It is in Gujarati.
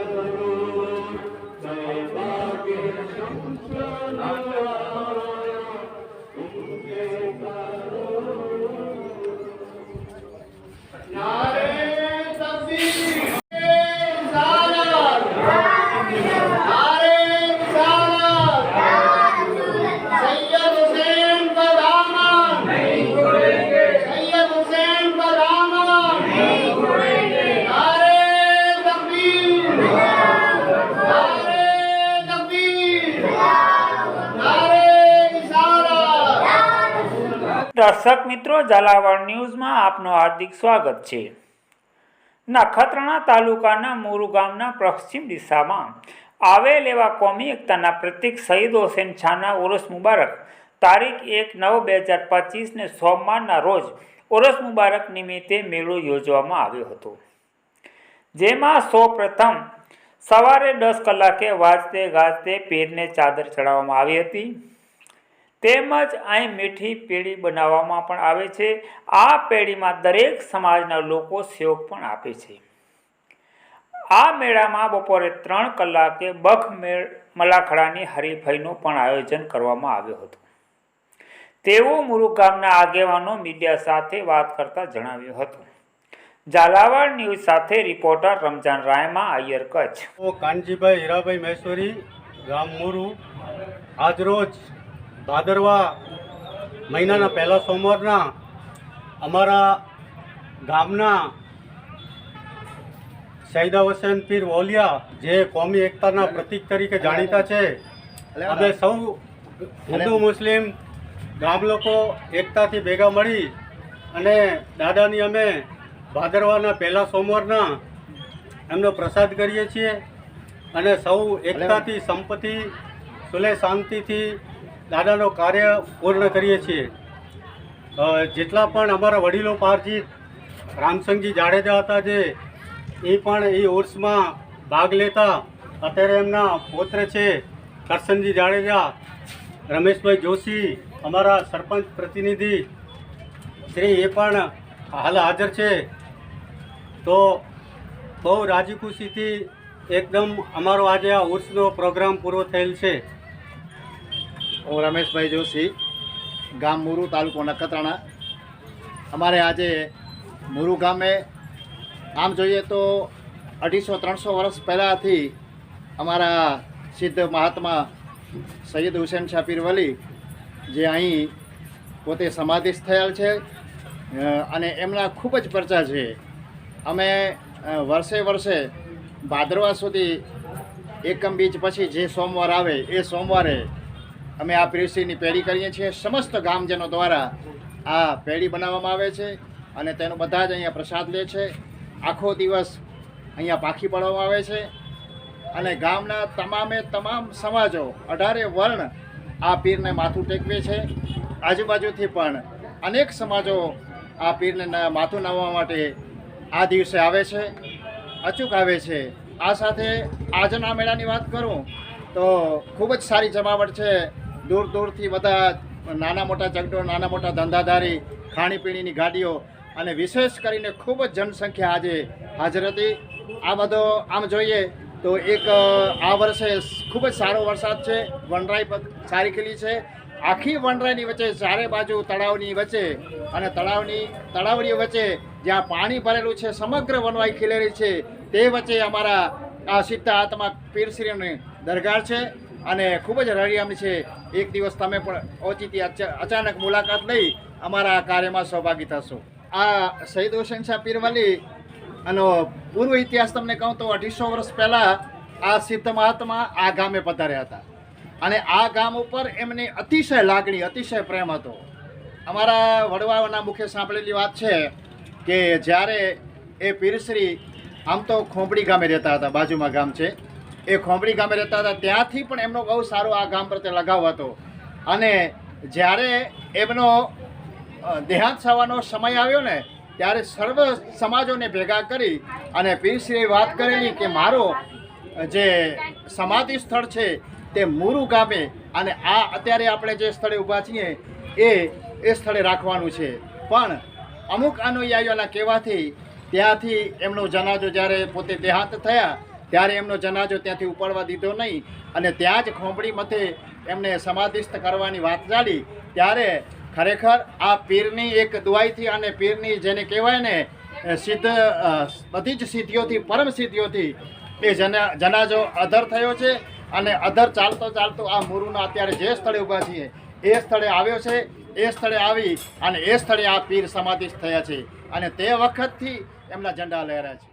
Amen. દર્શક મિત્રો, ઝાલાવાડ ન્યૂઝમાં આપનું હાર્દિક સ્વાગત છે. નખત્રાણા તાલુકાના મોરુ ગામના પશ્ચિમ દિશામાં આવેલ એવા કોમી એકતાના પ્રતિક શહીદ હુસેન શાહના ઉરસ મુબારક તારીખ એક નવ બે હજાર પચીસને સોમવારના રોજ ઉરસ મુબારક નિમિત્તે મેળો યોજવામાં આવ્યો હતો. જેમાં સૌ પ્રથમ સવારે દસ કલાકે વાજતે ગાજતે પીરને ચાદર ચડાવવામાં આવી હતી. તેમજ અહીં મીઠી પેઢી બનાવવામાં પણ આવે છે. આ પેઢીમાં દરેક સમાજના લોકો સહયોગ પણ આપે છે. આ મેળામાં બપોરે ત્રણ કલાકે બખ મેળ મલાખડાની હરીફાઈનું પણ આયોજન કરવામાં આવ્યું હતું. તેઓ મુરુ ગામના આગેવાનો મીડિયા સાથે વાત કરતા જણાવ્યું હતું. ઝાલાવાડ ન્યૂઝ સાથે રિપોર્ટર રમજાન રાયમા આયર કચ્છ. કાનજીભાઈ હીરાભાઈ મહેશ્વરી, ગામ મુરુ આજરોજ ભાદરવા મહિનાના પહેલા સોમવારના અમારા ગામના શહીદા હુસેન પીર વોલિયા જે કોમી એકતાના પ્રતીક તરીકે જાણીતા છે. અમે સૌ હિન્દુ મુસ્લિમ ગામ લોકો એકતાથી ભેગા મળી અને દાદાની અમે ભાદરવાના પહેલા સોમવારના એમનો પ્રસાદ કરીએ છીએ અને સૌ એકતાથી, સંપત્તિ સુલે શાંતિથી દાદાનો કાર્ય પૂર્ણ કરીએ છીએ. જેટલા પણ અમારા વડીલો પારજી રામસંગજી જાડેજા હતા જે, એ પણ એ ઉર્સમાં ભાગ લેતા, અત્યારે એમના પૌત્ર છે કરશનજી જાડેજા, રમેશભાઈ જોશી, અમારા સરપંચ પ્રતિનિધિ, શ્રી એ પણ હાલ હાજર છે. તો બહુ રાજી ખુશીથી એકદમ અમારો આજે આ ઉર્સનો પ્રોગ્રામ પૂરો થયેલ છે. હું રમેશભાઈ જોશી, ગામ મુરુ તાલુકો નખત્રાણા. અમારે આજે મુરુ ગામે, આમ જોઈએ તો અઢીસો ત્રણસો વર્ષ પહેલાંથી અમારા સિદ્ધ મહાત્મા સૈયદ હુસેન શાહપીર વલી જે અહીં પોતે સમાધિસ્થ થયેલ છે અને એમના ખૂબ જ પરચા છે. અમે વર્ષે વર્ષે ભાદરવા સુધી એકમ બીજ પછી જે સોમવાર આવે એ સોમવારે અમે આ પીરસીની પેઢી કરીએ છીએ. સમસ્ત ગામજનો દ્વારા આ પેઢી બનાવવામાં આવે છે અને તેનો બધા જ અહીંયા પ્રસાદ લે છે. આખો દિવસ અહીંયા પાખી પાડવામાં આવે છે. અને ગામના તમામે તમામ સમાજો અઢારે વર્ણ આ પીરને માથું ટેકવે છે. આજુબાજુથી પણ અનેક સમાજો આ પીરને માથું નાવવા માટે આ દિવસે આવે છે. અચૂક આવે છે. આ સાથે આજના મેળાની વાત કરું તો ખૂબ જ સારી જમાવટ છે. દૂર દૂરથી બધા નાના મોટા ચગડો નાના મોટા ધંધાધારી, ખાણીપીણીની ગાડીઓ અને વિશેષ કરીને ખૂબ જ જનસંખ્યા આજે હાજર હતી. આ બધો આમ જોઈએ તો એક આ વર્ષે ખૂબ જ સારો વરસાદ છે, વનરાઈ સારી ખીલી છે. આખી વનરાઈની વચ્ચે ચારે બાજુ તળાવની વચ્ચે અને તળાવની તળાવની વચ્ચે જ્યાં પાણી ભરેલું છે, સમગ્ર વનવાઈ ખીલેલી છે, તે વચ્ચે અમારા આ સીતા આત્મા પીરશ્રીની દરગાહ છે. અને ખૂબ જ રળિયામણી છે. એક દિવસ તમે પણ ઓચિતી અચ- અચાનક મુલાકાત લઈ અમારા કાર્યમાં સહભાગી થશો. આ શહીદ હુસેન શાહ પીરવાલી આનો પૂર્વ ઇતિહાસ તમને કહું તો અઢીસો વર્ષ પહેલાં આ સિદ્ધ મહાત્મા આ ગામે પધાર્યા હતા. અને આ ગામ ઉપર એમની અતિશય લાગણી, અતિશય પ્રેમ હતો. અમારા વડવાઓના મુખે સાંભળેલી વાત છે કે જ્યારે એ પીરશ્રી આમ તો ખોંભડી ગામે રહેતા હતા, બાજુમાં ગામ છે એ ખોંભડી ગામે રહેતા હતા. ત્યાંથી પણ એમનો બહુ સારો આ ગામ પ્રત્યે લગાવ હતો. અને જ્યારે એમનો દેહાંત થવાનો સમય આવ્યો ને, ત્યારે સર્વ સમાજોને ભેગા કરી અને પીરશ્રીએ વાત કરેલી કે મારો જે સમાધિ સ્થળ છે તે મુરુ ગામે અને આ અત્યારે આપણે જે સ્થળે ઊભા છીએ એ એ સ્થળે રાખવાનું છે. પણ અમુક અનુયાયીઓના કહેવાથી ત્યાંથી એમનો જનાજો જ્યારે પોતે દેહાંત થયા ત્યારે એમનો જનાજો ત્યાંથી ઉપાડવા દીધો નહીં. અને ત્યાં જ ખોંપડી મથે એમને સમાધિસ્થ કરવાની વાત ચાલી. ત્યારે ખરેખર આ પીરની એક દુવાઈથી અને પીરની જેને કહેવાય ને સિદ્ધ બધી જ સિદ્ધિઓથી, પરમ સિદ્ધિઓથી એ જના, જનાજો અધર થયો છે. અને અધર ચાલતો ચાલતો આ મુરુના અત્યારે જે સ્થળે ઊભા છીએ, એ સ્થળે આવ્યો છે. એ સ્થળે આવી અને એ સ્થળે આ પીર સમાધિસ્થ થયા છે. અને તે વખતથી એમના ઝંડા લહેરા છે.